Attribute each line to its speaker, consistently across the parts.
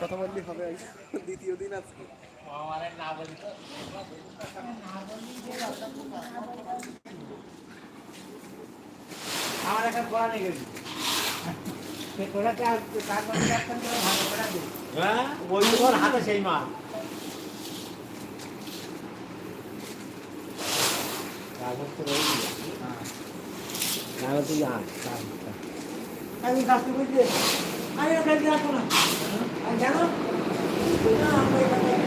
Speaker 1: কথা বললি হবে দ্বিতীয় দিন আজকে।
Speaker 2: আমার একটা গেছি। করে ভালো পড়া দিই
Speaker 3: হ্যাঁ? ওই হাতে সেই আন
Speaker 2: আমি কাজটা বুঝলে আমি যাব না। আর জানো না, আমরা এখানে-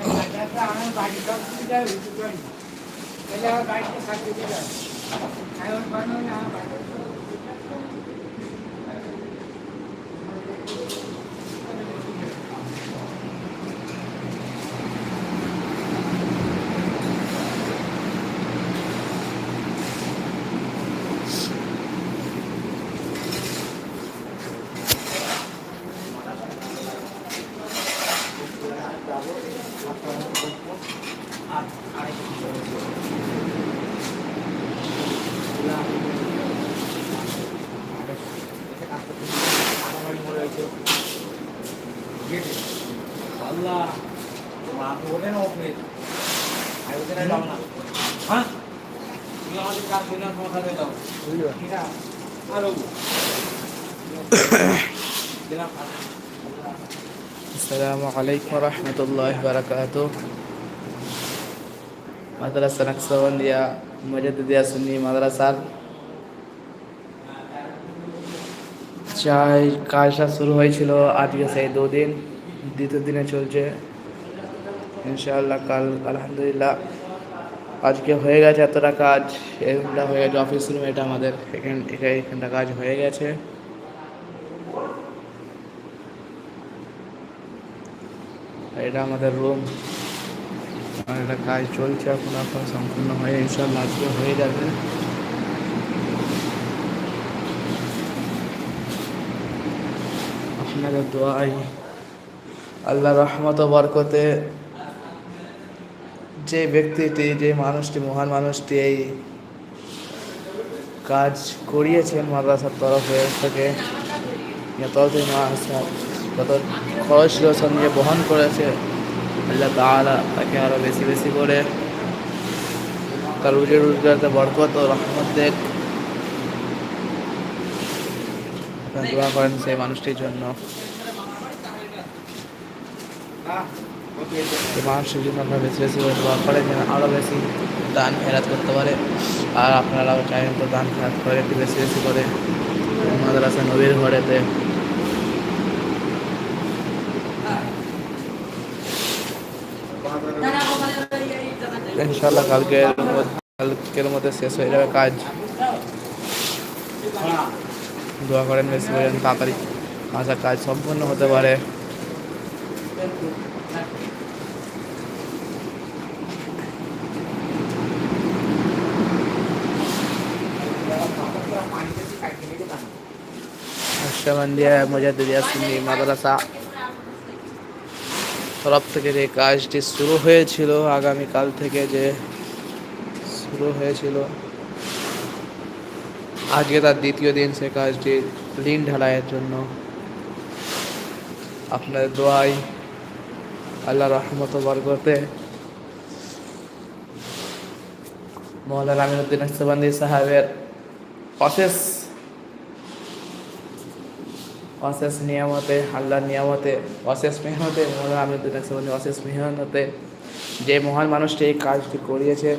Speaker 2: এই বাজারটা আমার বাড়ির সব সুবিধা হয়েছে, বুঝলি? তাহলে আমার বাড়িতে থাকতে দিলে হয়। এখন বানানো না, আমার বাড়িতে সব সুবিধা।
Speaker 3: গেটে আল্লাহ ওঠে না ওঠে আর ওদের যাও না। হ্যাঁ? তুমি আমাদের কাজ করে না তোমার সাথে যাও। ঠিক আছে?
Speaker 4: আর আসসালামু আলাইকুম রহমতুল্লাহ বারাকাত মাদ্রাসা নকশবন্দিয়া মজদিয়া সুন্নি মাদ্রাসার চাই কাজটা শুরু হয়েছিল আজকে সেই দুদিন। দ্বিতীয় দিনে চলছে। ইনশাআল্লাহ, কাল আলহামদুলিল্লাহ। আজকে হয়ে গেছে এতটা কাজ, এখানটা হয়ে গেছে অফিস রুম এটা আমাদের এখান এখানে এখানটা কাজ হয়ে গেছে। এটা আমাদের রুম আর কাজ চলছে, এখন এখন সম্পূর্ণ হয়ে ইনশাল্লাহ আজকে হয়ে যাবে। আপনাদের দোয়াই। আল্লাহ রহমত বরকতে যে ব্যক্তিটি, যে মানুষটি, মহান মানুষটি এই কাজ করিয়েছেন মাদ্রাসার তরফে থেকে ততদিন কত খরচ ছিল সব নিয়ে বহন করেছে, আল্লাহ তাআলা তাকে আরও বেশি বেশি করে তার রুজি রোজগারতে বরকত ও রহমত দেখ। আপনারা দোয়া করেন সেই মানুষটির জন্য। সেই মানুষটির জন্য আপনারা বেশি বেশি করে দোয়া করেন যেন আরও বেশি দান ফেরাত করতে পারে। আর আপনারাও চাইবেন তো দান ফেরাত করে একটু বেশি বেশি করে মাদ্রাসা নবীর ঘরেতে। ইনশাল্লাহ কালকের কালকের মধ্যে শেষ হয়ে যাবে কাজ। দোয়া করেন করে যেন তাড়াতাড়ি আশা কাজ সম্পূর্ণ হতে পারে। তরফ থেকে যে কাজটি শুরু হয়েছিল, আগামীকাল থেকে যে শুরু হয়েছিল আজকে তার দ্বিতীয় দিন, সে কাজটি লিন ঢালাইয়ের জন্য। আপনাদের দোয়াই আল্লাহ রহমত বরকতে। মৌলানা আমিনুদ্দিন ইসবান্দি সাহেবের অশেষ অশেষ নিয়ামতে, আল্লাহর নিয়ামতে, অশেষ মেহনতে, মৌলানা আমিনুদ্দিন ইসবান্দি অশেষ মেহনতে যে মহান মানুষটি এই কাজটি করিয়েছেন,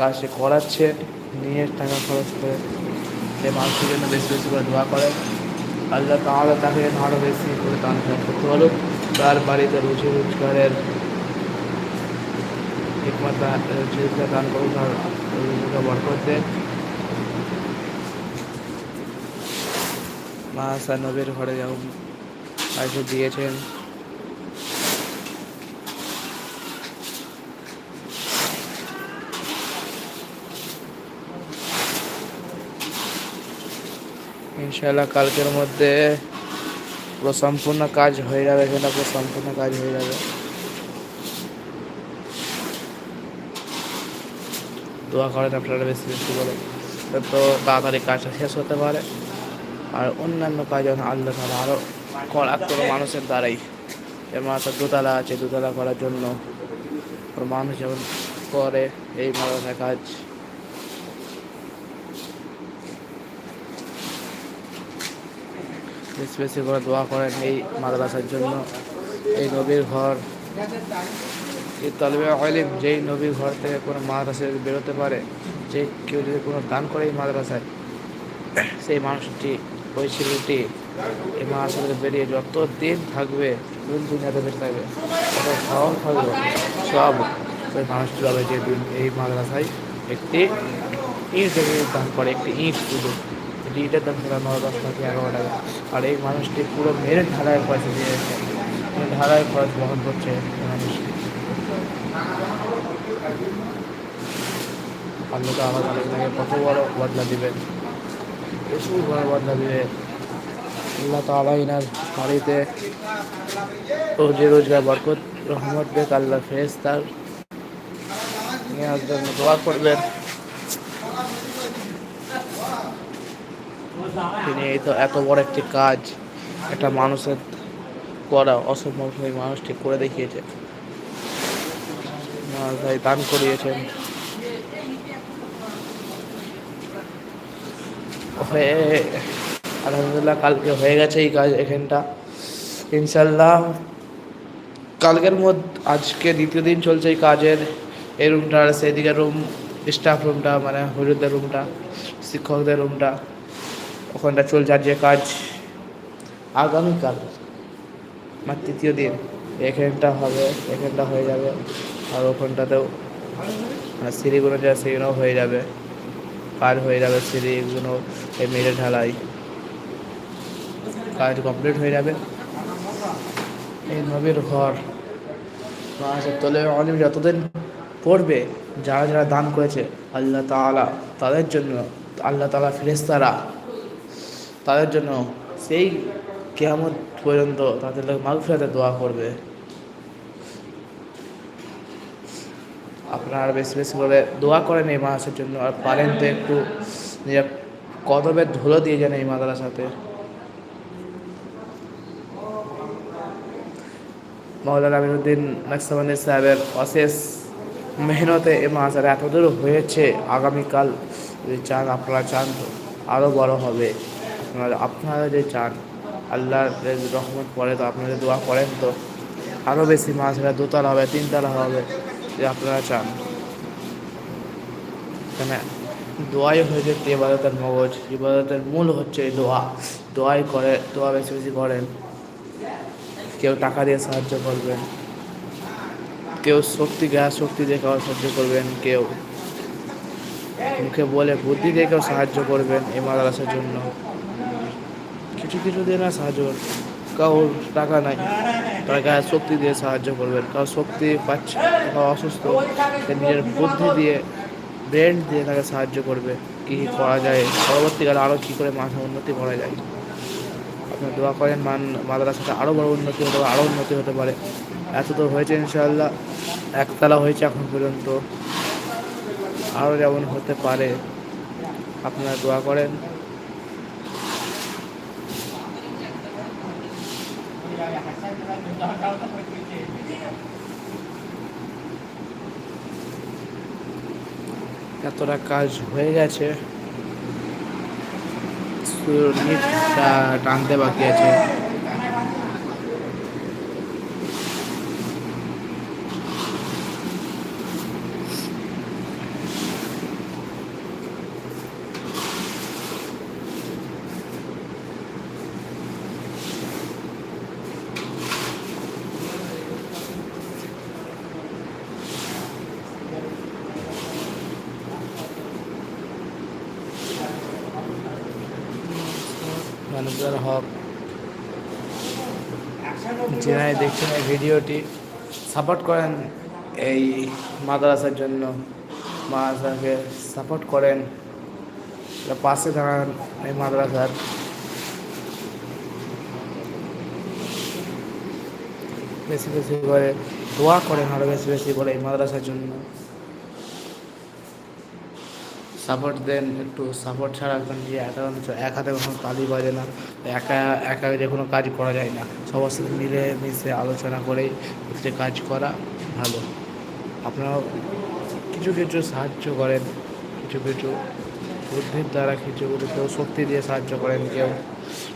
Speaker 4: কাজটি করাচ্ছে, নিয়ে টাকা খরচ করে সে মানুষের জন্য বেশি বেশি করে দোয়া করে আল্লাহ তাহলে তাকে যেন আরও বেশি করে দান করতে পারুক তার বাড়িতে রুচি রোজগারের হিকমত দান আর রুজিকে বরকত দেন। মা আসা নবীর ঘরে যেমন কাজে দিয়েছেন। ইনশাল্লাহ কালকের মধ্যে পুরো সম্পূর্ণ কাজ হয়ে যাবে এখানে পুরো সম্পূর্ণ কাজ হয়ে যাবে। দোয়া করেন আপনারা বেশি বেশি করে তো তাড়াতাড়ি কাজটা শেষ হতে পারে। আর অন্যান্য কাজ আল্লাহ তালা আরও করা কোনো মানুষের দ্বারাই যেমন একটা দোতলা আছে, দোতলা করার জন্য মানুষ যেমন করে, এই মাদ্রাসার কাজ বেশি বেশি করে দোয়া করেন এই মাদ্রাসার জন্য। এই নবীর ঘর, এই তলবে আলিম যেই নবীর ঘর থেকে কোনো মাদ্রাসায় বেরোতে পারে, যে কেউ যদি কোনো দান করে এই মাদ্রাসায়, সেই মানুষটি, ওই ছেলেটি এই মাদ্রাসা থেকে বেরিয়ে যত দিন থাকবে, দিন দুনিয়াতে বেঁচে থাকবে, তত সব থাকবে সব ওই মানুষটি হবে যে দিন এই মাদ্রাসায় একটি ইট যদি দান করে, একটি ইট শুধু একটি ইটের দাম নয় দশ টাকা এগারো টাকা। আর এই মানুষটি পুরো মেরে ঢালাইয়ের পয়সা দিয়েছে ঢালাইয়ের খরচ বহন করছে মানুষটি। আল্লাহ তো আমার আপনাকে কত বড় বদলা দিবেন প্রচুর বড় বদলা দিবে। আল্লাহ তালা ইনার বাড়িতে রোজে রোজগার, বরকত, রহমত বেক আল্লাহ ফেস তার নেওয়ার জন্য দোয়া করবেন। তিনি এই তো এত বড় একটি কাজ একটা মানুষের করা অসম্ভব সেই মানুষটি করে দেখিয়েছে। ভাই দান করিয়েছেন। হয়ে আলহামদুলিল্লাহ, কালকে হয়ে গেছে এই কাজ, এখানটা। ইনশাল্লাহ কালকের মধ্যে, আজকে দ্বিতীয় দিন চলছে এই কাজের। এই রুমটা সেদিকে রুম স্টাফ রুমটা মানে হলুদের রুমটা, শিক্ষকদের রুমটা। ওখানটা চলছে আর যে কাজ আগামীকাল। আমার তৃতীয় দিন। এখানটা হবে এখানটা হয়ে যাবে। আর ওখানটাতেও মানে সিঁড়িগুলো যা সেগুলোও হয়ে যাবে। কাজ হয়ে যাবে সিঁড়িগুলো এই মেরে ঢালাই। কাজ কমপ্লিট হয়ে যাবে। এই নবীর ঘর। মাসের তলে অনেক যতদিন পড়বে যারা যারা দান করেছে আল্লাহ তাআলা তাদের জন্য আল্লাহ তাআলা ফেরেশতারা তাদের জন্য সেই কেয়ামত পর্যন্ত তাদের মাগফিরাতে দোয়া করবে। আপনারা বেশি বেশি করে দোয়া করেন এই মাসের জন্য, আর পারেন তো একটু নিজের কদমের ধুলো দিয়ে যান এই মাদ্রাসাতে। মৌলানা আমিনুদ্দিন নাকসাবানি সাহেবের অশেষ মেহনতে এ মাদ্রাসার এতদূর হয়েছে, আগামীকাল যদি চান, আপনারা চান তো আরও বড় হবে। আপনারা আপনারা যে চান, আল্লাহর যদি রহমত পড়ে তো আপনারা যদি দোয়া করেন তো আরও বেশি মাদ্রাসা দোতলা হবে, তিনতলা হবে, যে আপনারা চান। এখানে দোয়াই হয়েছে ইবাদতের মগজ, ইবাদতের মূল হচ্ছে দোয়া। দোয়াই করে, দোয়া বেশি বেশি করেন। কেউ টাকা দিয়ে সাহায্য করবেন, কেউ শক্তি গ্যাস শক্তি দিয়ে কাউ সাহায্য করবেন, কেউ মুখে বলে বুদ্ধি দিয়ে কেউ সাহায্য করবেন এই মাদ্রাসার জন্য। কিছু কিছু দিয়ে না সাহায্য করবেন। কাউর টাকা নাই, তার গায়ে শক্তি দিয়ে সাহায্য করবেন। কাউ শক্তি পাচ্ছে কাউ অসুস্থ নিজের বুদ্ধি দিয়ে ব্রেন দিয়ে তাকে সাহায্য করবে। কী কী করা যায়? পরবর্তীকালে আরও কী করে মাথা উন্নতি করা যায়? আপনার দোয়া করেন, মান, মাদ্রাসাটা আরও বড় উন্নতি হতে পারে আরও উন্নতি হতে পারে। এত তো হয়েছে ইনশাআল্লাহ, একতলা হয়েছে এখন পর্যন্ত। আরও যেমন হতে পারে। আপনারা দোয়া করেন। এতটা কাজ হয়ে গেছে। টানতে বাকি আছে। মানুষের হক। যেনাই দেখছেন এই ভিডিওটি সাপোর্ট করেন এই মাদ্রাসার জন্য। মাদ্রাসাকে সাপোর্ট করেন। পাশে দাঁড়ান এই মাদ্রাসার। বেশি বেশি করে দোয়া করেন আরও বেশি বেশি করে এই মাদ্রাসার জন্য। সাপোর্ট দেন, একটু সাপোর্ট ছাড়া এখন যে একা এক হাতে কখনো তালি বাজে না। একা একা যে কোনো কাজ করা যায় না। সবার সাথে মিলে মিশে আলোচনা করেই প্রতিটা কাজ করা ভালো। আপনারাও কিছু কিছু সাহায্য করেন, কিছু কিছু বুদ্ধির দ্বারা কিছু কিছু কেউ শক্তি দিয়ে সাহায্য করেন, কেউ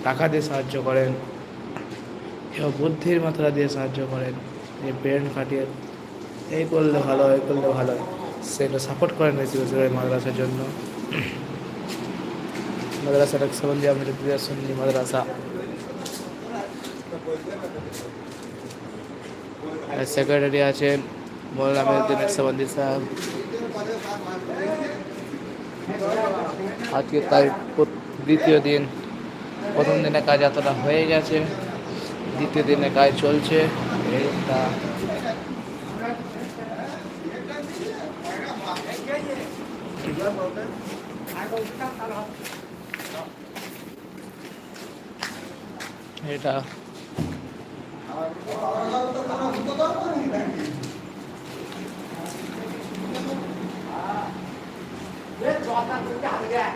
Speaker 4: টাকা দিয়ে সাহায্য করেন, কেউ বুদ্ধির মাত্রা দিয়ে সাহায্য করেন ব্রেন খাটিয়ে এই করলে ভালো হয় এই করলে ভালো। সেটা সাপোর্ট করেন বেশি মাদ্রাসার জন্য। মাদ্রাসা এক সম্বন্ধে আমি প্রিয় সুন্নি মাদ্রাসা। সেক্রেটারি আছেন সাহেব। আজকে তাই দ্বিতীয় দিন, প্রথম দিনে কাজ এতটা হয়ে গেছে, দ্বিতীয় দিনে কাজ চলছে এইটা এটা।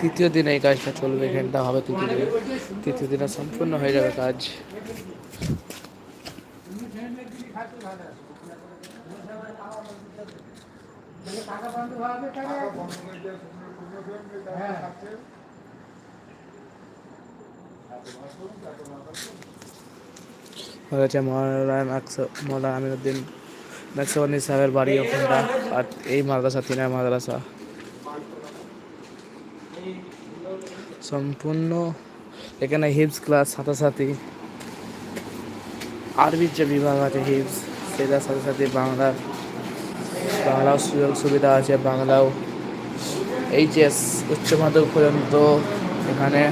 Speaker 4: তৃতীয় দিনে এই কাজটা চলবে, এখানটা হবে তৃতীয় দিনে। তৃতীয় দিনে সম্পূর্ণ হয়ে যাবে কাজ।
Speaker 2: টাকা বন্ধ হবে তাহলে হ্যাঁ
Speaker 4: হয়েছে মৌলানা নাকস মৌলানা আমিনুদ্দিন নাকসাবানি সাহেবের বাড়ি ওখানটা আর এই মাদ্রাসা তিনার মাদ্রাসা। সম্পূর্ণ এখানে হিপস ক্লাস সাথে আরবির যে বিভাগ আছে হিপস সেটার সাথে সাথে বাংলার বাংলাও সুযোগ সুবিধা আছে, বাংলাও এইচএস উচ্চ মাধ্যমিক পর্যন্ত এখানে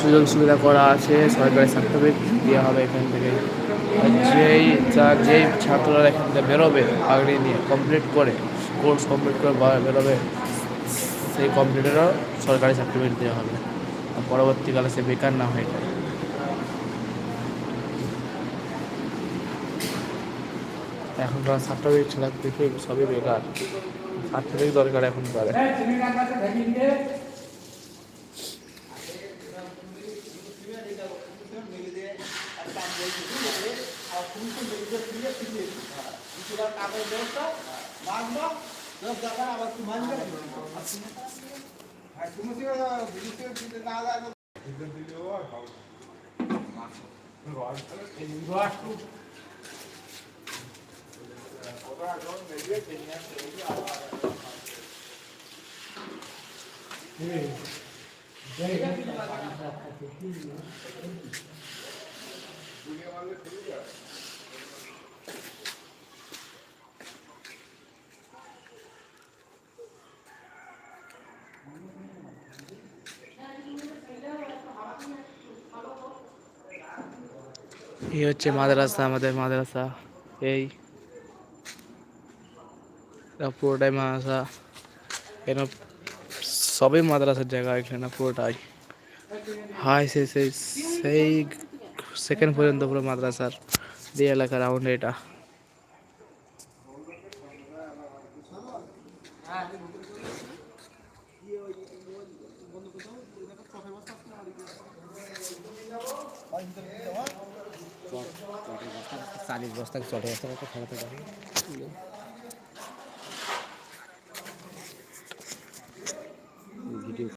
Speaker 4: সুযোগ সুবিধা করা আছে, সরকারি সার্টিফিকেট দেওয়া হবে এখান থেকে। যেই যার যেই ছাত্ররা এখান থেকে বেরোবে, আগ্রী নিয়ে কমপ্লিট করে কোর্স কমপ্লিট করে বেরোবে, সেই কমপ্লিটেরও সরকারি সার্টিফিকেট দেওয়া হবে। পরবর্তীকালে সে বেকার না হয়ে যায়। এখনকার সার্টিফিকেট ছাড়া দেখে সবই বেকার। সার্টিফিকেট দরকার এখন করে
Speaker 2: এই তুমি
Speaker 4: এই হচ্ছে মাদ্রাসা আমাদের মাদ্রাসা এই এটা পুরোটাই মাদ্রাসা। এখানে সবই মাদ্রাসার জায়গা এখানে পুরোটাই। হাই, সেই সেই সেই সেকেন্ড পর্যন্ত পুরো মাদ্রাসার দিয়ে এলাকা রাউন্ড এটা।
Speaker 3: চালিশ বস্তা চটে বস্তা খাওয়াতে পারি